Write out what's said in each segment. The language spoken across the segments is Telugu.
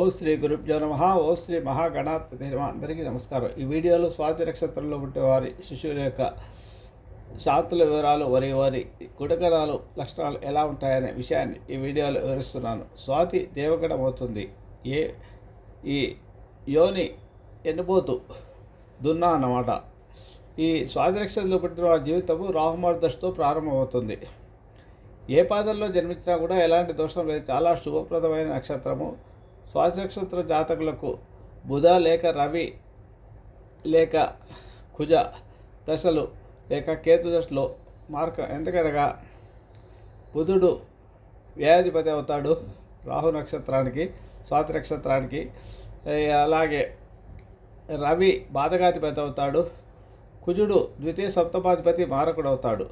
ఓ శ్రీ గురుభ్యో నమ. ఓ శ్రీ మహాగణాధిపతి నమ. అందరికీ నమస్కారం. ఈ వీడియోలో స్వాతి నక్షత్రంలో పుట్టేవారి శిశువుల యొక్క శాతుల వివరాలు వరి వారి గుణగణాలు లక్షణాలు ఎలా ఉంటాయనే విషయాన్ని ఈ వీడియోలో వివరిస్తున్నాను. స్వాతి దేవగణం అవుతుంది ఏ ఈ యోని ఎన్నుపోతూ? దున్నా అన్నమాట. ఈ స్వాతి నక్షత్రంలో పుట్టిన వారి జీవితము రాహుమార్దశతో ప్రారంభమవుతుంది. ఏ పాదంలో జన్మించినా కూడా ఎలాంటి దోషం లేదు. చాలా శుభప్రదమైన నక్షత్రము. స్వాతి నక్షత్ర జాతకులకు బుధ లేక రవి లేక కుజ దశలు లేక కేతు దశలో మార్గం ఎందుకనగా బుధుడు వ్యాధిపతి అవుతాడు రాహు నక్షత్రానికి స్వాతి నక్షత్రానికి. అలాగే రవి బాధగాధిపతి అవుతాడు. కుజుడు ద్వితీయ సప్తమాధిపతి మారకుడు అవుతాడు.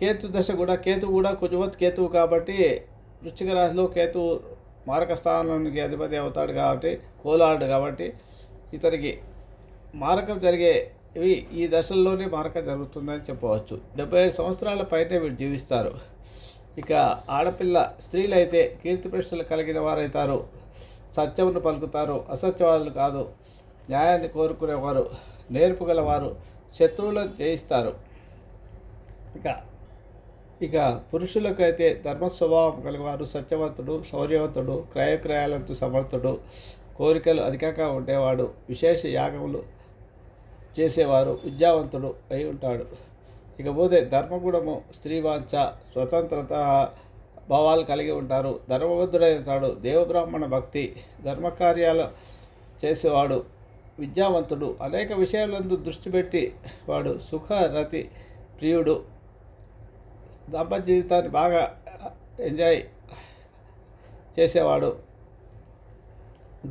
కేతు దశ కూడా కేతు కూడా కుజవత్ కేతువు కాబట్టి వృశ్చిక రాశిలో కేతు మారక స్థానానికి అధిపతి అవుతాడు కాబట్టి కోలాడు కాబట్టి ఇతనికి మారకం జరిగే ఇవి ఈ దశల్లోనే మారకం జరుగుతుందని చెప్పవచ్చు. డెబ్బై ఐదు సంవత్సరాల పైనే వీడు జీవిస్తారు. ఇక ఆడపిల్ల స్త్రీలు అయితే కీర్తి ప్రశ్నలు కలిగిన వారైతారు సత్యమును పలుకుతారు. అసత్యవాదులు కాదు. న్యాయాన్ని కోరుకునేవారు. నేర్పుగలవారు. శత్రువులను జయిస్తారు. ఇక ఇక పురుషులకైతే ధర్మ స్వభావం సత్యవంతుడు శౌర్యవంతుడు క్రయక్రయాలంతు సమర్థుడు కోరికలు అధికంగా ఉండేవాడు విశేష యాగములు చేసేవారు విద్యావంతుడు అయి ఉంటాడు. ఇకపోతే ధర్మగుణము స్త్రీవాంఛ స్వతంత్రత భావాలు కలిగి ఉంటారు. ధర్మబద్ధుడై ఉంటాడు దేవబ్రాహ్మణ భక్తి ధర్మకార్యాలు చేసేవాడు విద్యావంతుడు. అనేక విషయాలందు దృష్టి పెట్టి వాడు సుఖరతి ప్రియుడు. దాంపత్య జీవితాన్ని బాగా ఎంజాయ్ చేసేవాడు.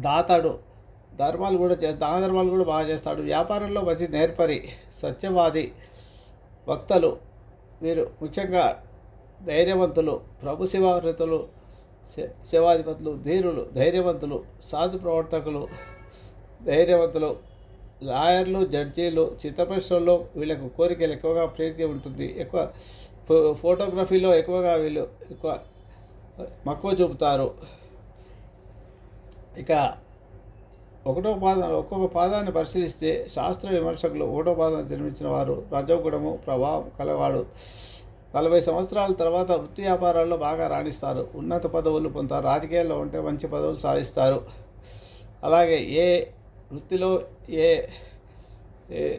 దాతాడు. ధర్మాలు కూడా చే దాన ధర్మాలు కూడా బాగా చేస్తాడు. వ్యాపారంలో మంచి నేర్పరి సత్యవాది వక్తలు. వీరు ముఖ్యంగా ధైర్యవంతులు ప్రభు శివావృతులు శివాధిపతులు ధీరులు ధైర్యవంతులు సాధు ప్రవర్తకులు ధైర్యవంతులు లాయర్లు జడ్జీలు చిత్తపరిశ్రమలో వీళ్ళకు కోరికలు ఎక్కువగా ప్రీతి ఉంటుంది. ఎక్కువ ఫోటోగ్రఫీలో ఎక్కువగా వీళ్ళు ఎక్కువ మక్కువ చూపుతారు. ఇక ఒకటో పాదం ఒక్కొక్క పాదాన్ని పరిశీలిస్తే శాస్త్ర విమర్శకులు ఒకటో పాదం జన్మించిన వారు రజోగుణము ప్రభావం కలవాడు. నలభై సంవత్సరాల తర్వాత వృత్తి వ్యాపారాల్లో బాగా రాణిస్తారు. ఉన్నత పదవులు పొందుతారు. రాజకీయాల్లో ఉంటే మంచి పదవులు సాధిస్తారు. అలాగే ఏ వృత్తిలో ఏ ఏ-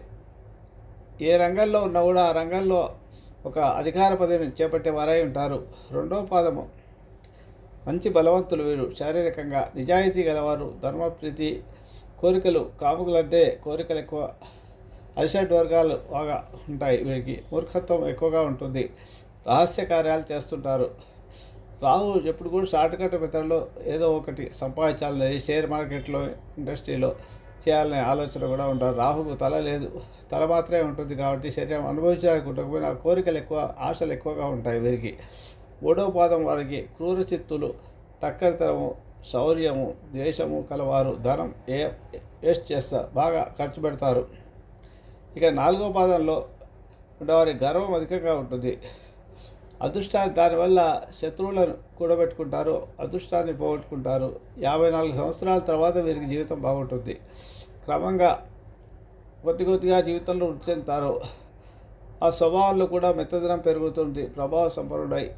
ఏ రంగంలో ఉన్నా కూడా ఆ రంగంలో ఒక అధికార పదవిని చేపట్టే వారై ఉంటారు. రెండవ పాదము. మంచి బలవంతులు వీరు. శారీరకంగా నిజాయితీ గలవారు. ధర్మప్రీతి కోరికలు కాముకులంటే కోరికలు ఎక్కువ. అరిసెట్ వర్గాలు బాగా ఉంటాయి వీరికి. మూర్ఖత్వం ఎక్కువగా ఉంటుంది. రహస్య కార్యాలు చేస్తుంటారు. రాహు ఎప్పుడు కూడా షార్ట్ కట్ మెథడ్లో ఏదో ఒకటి సంపాదించాలని షేర్ మార్కెట్లో ఇండస్ట్రీలో చేయాలనే ఆలోచన కూడా ఉంటారు రాహుకు తల లేదు. తల మాత్రమే ఉంటుంది కాబట్టి శరీరం అనుభవించడానికి ఉండకపోయినా కోరికలు ఎక్కువ ఆశలు ఎక్కువగా ఉంటాయి వీరికి. మూడో పాదం వారికి క్రూర చిత్తులు టక్కరితనము శౌర్యము ద్వేషము కలవారు. ధనం ఏ వేస్ట్ చేస్తారు బాగా ఖర్చు పెడతారు. ఇక నాలుగో పాదంలో ఉండేవారి గర్వం అధికంగా ఉంటుంది. అదృష్టాన్ని దానివల్ల శత్రువులను కూడబెట్టుకుంటారు అదృష్టాన్ని పోగొట్టుకుంటారు. యాభై నాలుగు సంవత్సరాల తర్వాత వీరికి జీవితం బాగుంటుంది. క్రమంగా కొద్ది కొద్దిగా జీవితంలో వృద్ధి చెందుతారు. ఆ స్వభావంలో కూడా మెత్తదనం పెరుగుతుంది. ప్రభావ సంపన్నుడై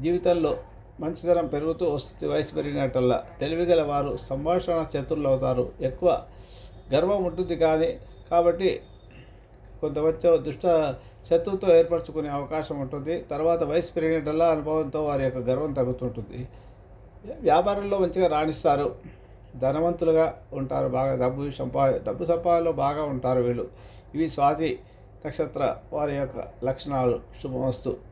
జీవితంలో మంచితనం పెరుగుతూ వస్తుంది వయసు పెరిగినట్టల్లా. తెలివిగల వారు సంభాషణ చతుర్లు అవుతారు. ఎక్కువ గర్వం ఉంటుంది కానీ కాబట్టి కొంత వచ్చే దుష్ట శత్రువుతో ఏర్పరచుకునే అవకాశం ఉంటుంది. తర్వాత వయసు పెరిగినట్లా అనుభవంతో వారి యొక్క గర్వం తగ్గుతుంటుంది. వ్యాపారంలో మంచిగా రాణిస్తారు. ధనవంతులుగా ఉంటారు బాగా. డబ్బు సంపా డబ్బు సంపాదనలో బాగా ఉంటారు వీళ్ళు. ఇవి స్వాతి నక్షత్ర వారి యొక్క లక్షణాలు. శుభమస్తు.